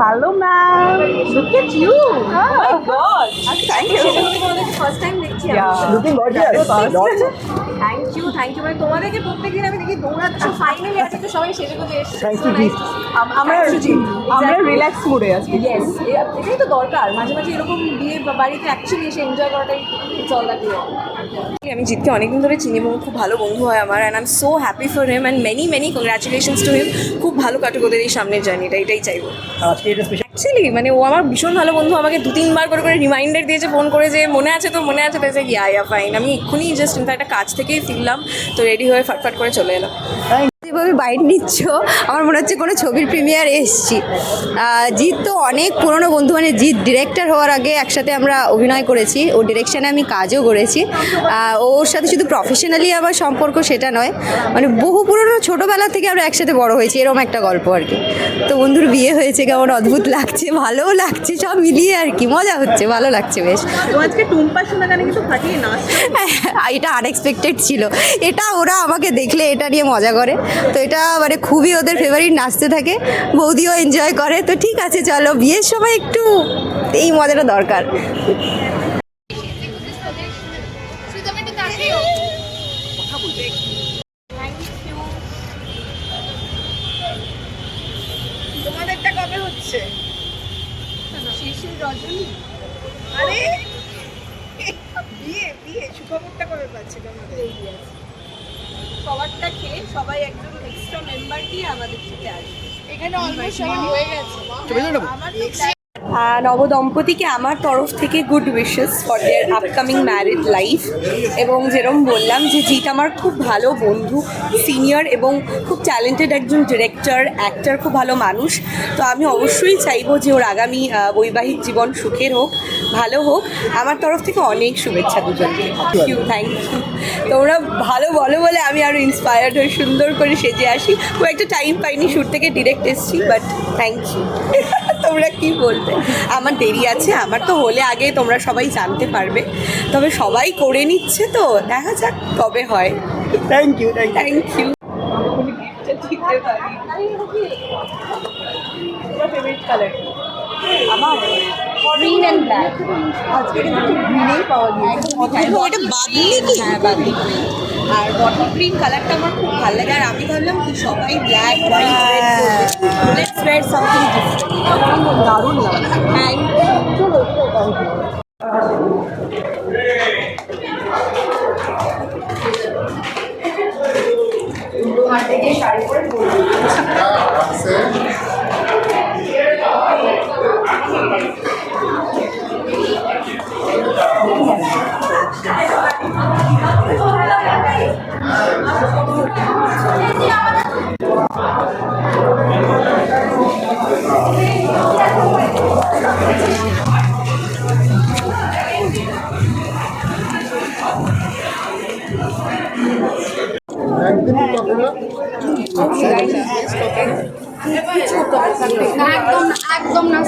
Hello ma'am look at you my god thank you first time দেখছি looking gorgeous thank you thank you মানে তোমাদেরকে প্রত্যেকদিন আমি দেখি দৌড়াচ্ছ ফাইনালি আজকে তো সবাই সেজে গুজে এসেছে। টু জিত আমরা আমরা রিল্যাক্স মুডে আছি ইয়েস এটাই তো দরকার। মাঝে মাঝে এরকম বিয়ে বাড়িতে অ্যাকচুয়ালি এসে এনজয় করাটাই চল লাগে আমি জিতকে অনেকদিন ধরে চিনি এবং খুব ভালো বন্ধু হয় আমার and I am so happy for him and many many congratulations to him খুব ভালো কাটুক ওদের এই সামনের জার্নিটা এটাই চাইব। অ্যাকচুয়ালি মানে ও আমার ভীষণ ভালো বন্ধু আমাকে দু তিনবার করে করে রিমাইন্ডার দিয়েছে ফোন করে যে মনে আছে তো মনে আছে তাই ইয়া ইয়া ফাইন আমি এক্ষুনি জাস্ট একটা কাজ থেকেই ফিরলাম তো রেডি হয়ে ফটফট করে চলে এলাম। যেভাবে বাইট নিচ্ছ। আমার মনে হচ্ছে কোনো ছবির প্রিমিয়ার এসছি। জিৎ তো অনেক পুরনো বন্ধু মানে জিৎ ডিরেক্টর হওয়ার আগে একসাথে আমরা অভিনয় করেছি। ও ডিরেকশানে আমি কাজও করেছি। ওর সাথে শুধু প্রফেশনালি আমার সম্পর্ক সেটা নয় মানে বহু পুরনো ছোটোবেলা থেকে আমরা একসাথে বড় হয়েছি এরকম একটা গল্প আর কি। তো বন্ধুর বিয়ে হয়েছে কেমন অদ্ভুত লাগছে ভালোও লাগছে সব মিলিয়ে আর কি মজা হচ্ছে ভালো লাগছে বেশ। আজকে টুম্পা শোনা গানে কিন্তু ফাটিয়ে নাচ এটা আনএক্সপেক্টেড ছিল। এটা ওরা আমাকে দেখলে এটা নিয়ে মজা করে। তো এটা মানে খুবই ওদের ফেভারিট নাচতে থাকে বৌদিও এনজয় করে। তো ঠিক আছে চলো বিয়ের সময় একটু এই মজাটা দরকার। তোমাদেরটা কবে হচ্ছে? শিশির রজনী। আরে! বিয়ে বিয়ে সুখবরটা কবে পাচ্ছে তোমাদের? সবারটা খেয়ে সবাই একজন এক্সট্রা মেম্বার দিয়ে আমাদের সাথে আসবে। এখানে অলমোস্ট সবার হয়ে গেছে। আমার নবদম্পতিকে আমার তরফ থেকে good wishes for their upcoming married life. এবং যেরকম বললাম যে জিৎ আমার খুব ভালো বন্ধু, সিনিয়র এবং খুব ট্যালেন্টেড একজন ডিরেক্টর, অ্যাক্টর, খুব ভালো মানুষ। তো আমি অবশ্যই চাইব যে ওর আগামী বৈবাহিক জীবন সুখের হোক, ভালো হোক। আমার তরফ থেকে অনেক শুভেচ্ছা দুজনকে। থ্যাংক ইউ থ্যাংক ইউ তোমরা ভালো বলো বলে আমি আরও ইন্সপায়ার্ড হয়ে সুন্দর করে সেজে আসি। খুব একটা টাইম পাইনি শ্যুট থেকে ডিরেক্ট এসেছি বাট থ্যাংক ইউ তোমরা কি বলবে? আমার দেরি আছে আমার তো হলে আগে তোমরা সবাই জানতে পারবে। তবে সবাই করে নিচ্ছে তো দেখা যাক কবে হয়। Thank you thank you thank you আমার? গ্রিন অ্যান্ড ব্ল্যাক আজকে কিন্তু গ্রিনেই পাওয়া গিয়েছে। বাদলি কি? হ্যাঁ বাদলি আর বটল গ্রিন কালারটা আমার খুব ভালো লাগে। আর আমি ভাবলাম কি সবাই black white let's wear something different দারুণ লাগে।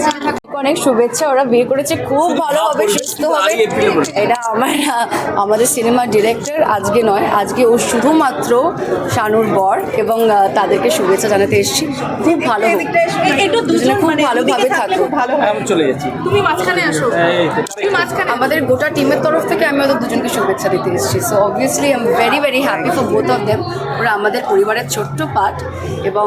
থ্যাংক অনেক শুভেচ্ছা ওরা বিয়ে করেছে খুব ভালো হবে সুস্থ হবে। এটা আমার আমাদের সিনেমার ডিরেক্টর আজকে নয় আজকে ও শুধুমাত্র শানুর বর এবং তাদেরকে শুভেচ্ছা জানাতে এসেছি। খুব ভালো হোক। একটু দুজনে খুব মানে ভালোভাবে থাকো ভালো চলে যাচ্ছি তুমি মাঝখানে আসো। তুমি মাঝখানে আমাদের গোটা টিমের তরফ থেকে আমি ওদের দুজনকে শুভেচ্ছা দিতে এসেছি। So obviously I am very very happy for both of them ওরা আমাদের পরিবারের ছোট্ট পার্ট এবং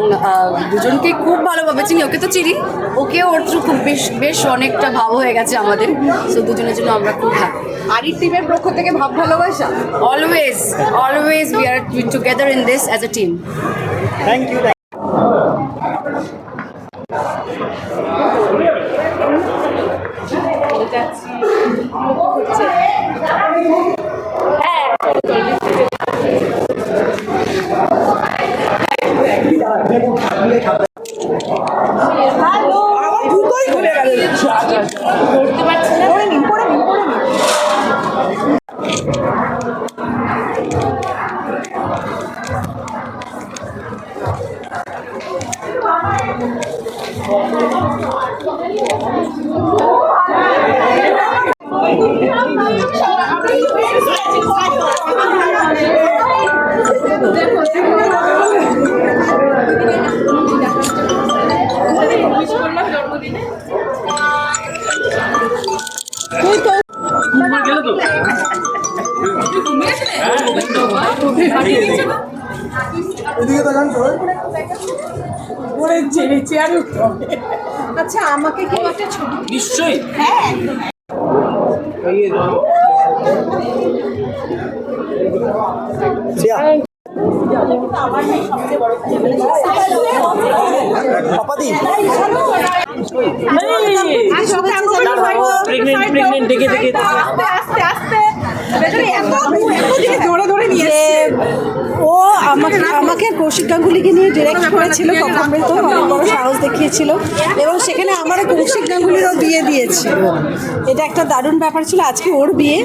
দুজনকে খুব ভালোভাবে চিনি। ওকে তো চিনি ওকে ওর থ্রু খুব বেশ বেশ অনেকটা ভাব হয়ে গেছে আমাদের। সো দুজনের জন্য আমরা খুব হ্যাপি আরির টিমের পক্ষ থেকে ভাব ভালোবাসা? Always always we are together in this as a team thank you আমার ওরে চেয়ে চেয়ারে উঠতে হবে। আচ্ছা আমাকে কেউ একটা ছবি। নিশ্চয়ই। হ্যাঁ। পাপাদি। প্রেগনেন্ট প্রেগনেন্ট দেখে দেখে আস্তে আস্তে আস্তে বেচারি এত এত দিকে ধরে ধরে নিয়ে যে ও আমাকে আমাকে কৌশিক নিয়ে ডিরেক্ট করেছিল তো অনেক বড় সাহস দেখিয়েছিল এবং সেখানে আমারও কৌশিক গাঙ্গুলিরও বিয়ে দিয়েছিল এটা একটা দারুণ ব্যাপার ছিল। আজকে ওর বিয়ে,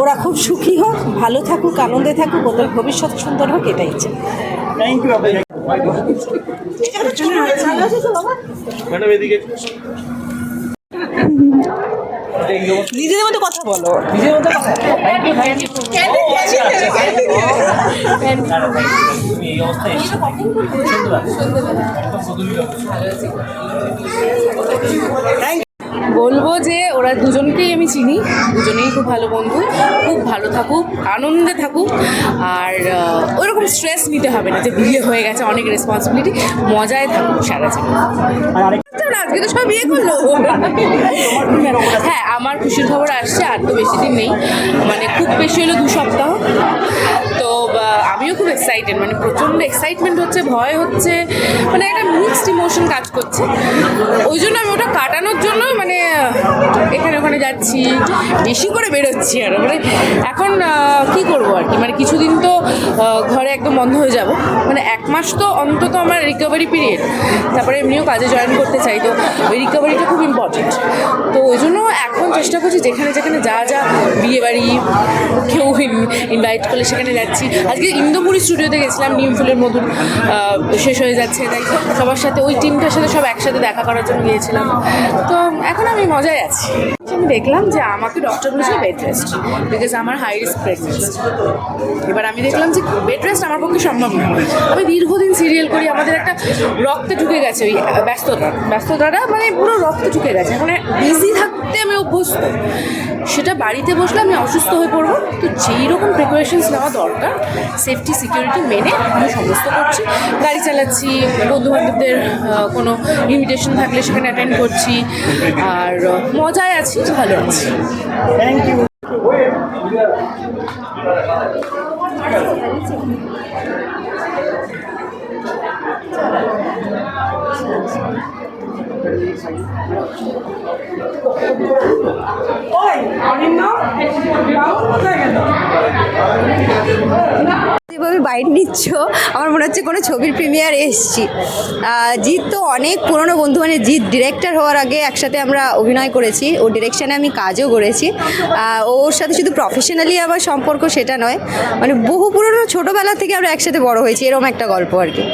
ওরা খুব সুখী হোক, ভালো থাকুক, আনন্দে থাকুক, ওদের ভবিষ্যৎ সুন্দর হোক, এটাই ইচ্ছে। ম্যাডাম, এদিকে। নিজেদের মতো কথা বলো। নিজের মতো কথা থ্যাংক ইউ বলব যে ওরা দুজনকেই আমি চিনি দুজনেই খুব ভালো বন্ধু খুব ভালো থাকুক আনন্দে থাকুক আর আহ, ওইরকম স্ট্রেস নিতে হবে না যে বিয়ে হয়ে গেছে অনেক রেসপন্সিবিলিটি মজায় থাকুক সারা জীবন। আর আজকে তো সব বিয়ে করল। হ্যাঁ আমার খুশির খবর আসছে আর তো বেশি দিন নেই। মানে খুব বেশি হলো দু সপ্তাহ। তো আমিও খুব এক্সাইটেড মানে প্রচণ্ড এক্সাইটমেন্ট হচ্ছে, ভয় হচ্ছে মানে একটা মিক্সড ইমোশন কাজ করছে। ওই জন্য আমি ওটা কাটানোর জন্য মানে এখানে ওখানে যাচ্ছি, বেশি করে বেরোচ্ছি আর মানে এখন কি করব আর কি? মানে কিছুদিন তো ঘরে একদম বন্ধ হয়ে যাব। মানে এক মাস তো অন্তত আমার রিকভারি পিরিয়ড তারপরে এমনিও কাজে জয়েন করতে চাই, তো ওই রিকভারিটা খুব ইম্পর্টেন্ট তো ওই জন্য এখন চেষ্টা করছি, যেখানে যেখানে যা যা বিয়ে বাড়ি, কেউ ইনভাইট করলে সেখানে যাচ্ছি। আজকে ইন্দোপুরি স্টুডিওতে গেছিলাম, নিম ফুলের মধুর শেষ হয়ে যাচ্ছে তাই সবার সাথে ওই টিমটার সাথে সব একসাথে দেখা করার জন্য গিয়েছিলাম। তো এখন আমি মজায় আছি। আমি দেখলাম যে আমাকে ডক্টর বলেছিল বেড রেস্ট বিকজ আমার হাই রিস্ক প্রেগনেন্সি এবার আমি দেখলাম যে বেড রেস্ট আমার পক্ষে সম্ভব না। আমি দীর্ঘদিন সিরিয়াল করি, আমাদের একটা রক্তে ঢুকে গেছে ওই ব্যস্ততা। ব্যস্ততাটা মানে পুরো রক্ত ঢুকে গেছে। মানে বিজি থাকতে আমি অভ্যস্ত। সেটা বাড়িতে বসলে আমি অসুস্থ হয়ে পড়ব। তো যেই রকম প্রিপারেশনস নেওয়া দরকার সেফটি সিকিউরিটি মেনে আমি সমস্ত করছি। গাড়ি চালাচ্ছি বন্ধু বান্ধবদের কোনো ইনভিটেশন থাকলে সেখানে অ্যাটেন্ড করছি, আর মজায় আছি, ভালো আছি। থ্যাংক ইউ ওই অনিন্দ রাহুল কোথায় গেল? যেভাবে বাইট নিচ্ছ আমার মনে হচ্ছে কোনো ছবির প্রিমিয়ার এসছি। জিৎ তো অনেক পুরনো বন্ধু মানে জিৎ ডিরেক্টর হওয়ার আগে একসাথে আমরা অভিনয় করেছি। ও ডিরেকশানে আমি কাজও করেছি। ওর সাথে শুধু প্রফেশনালি আমার সম্পর্ক সেটা নয় মানে বহু পুরনো ছোটোবেলা থেকে আমরা একসাথে বড় হয়েছি এরকম একটা গল্প আর কি।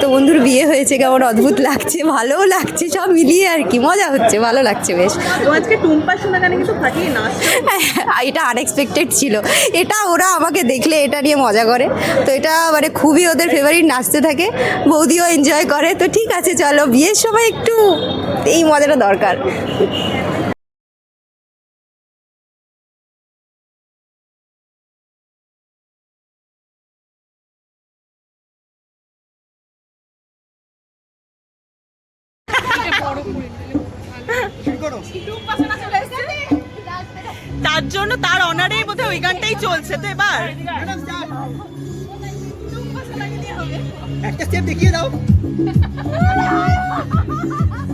তো বন্ধুর বিয়ে হয়েছে কেমন অদ্ভুত লাগছে ভালোও লাগছে সব মিলিয়ে আর কি মজা হচ্ছে ভালো লাগছে বেশ। আজকে টুম্পা শোনা গানে কিন্তু ফাটিয়ে নাচ এটা আনএক্সপেক্টেড ছিল। এটা ওরা আমাকে দেখলে এটা নিয়ে মজা করে। তো এটা মানে খুবই ওদের ফেভারিট নাচতে থাকে, বৌদিও এনজয় করে। তো ঠিক আছে, চলো, বিয়ের সময় একটু এই মজাটা দরকার। তার জন্য তার অনারেই বোধহয় ওই গানটাই চলছে তো এবার। একটা স্টেপ দেখিয়ে দাও।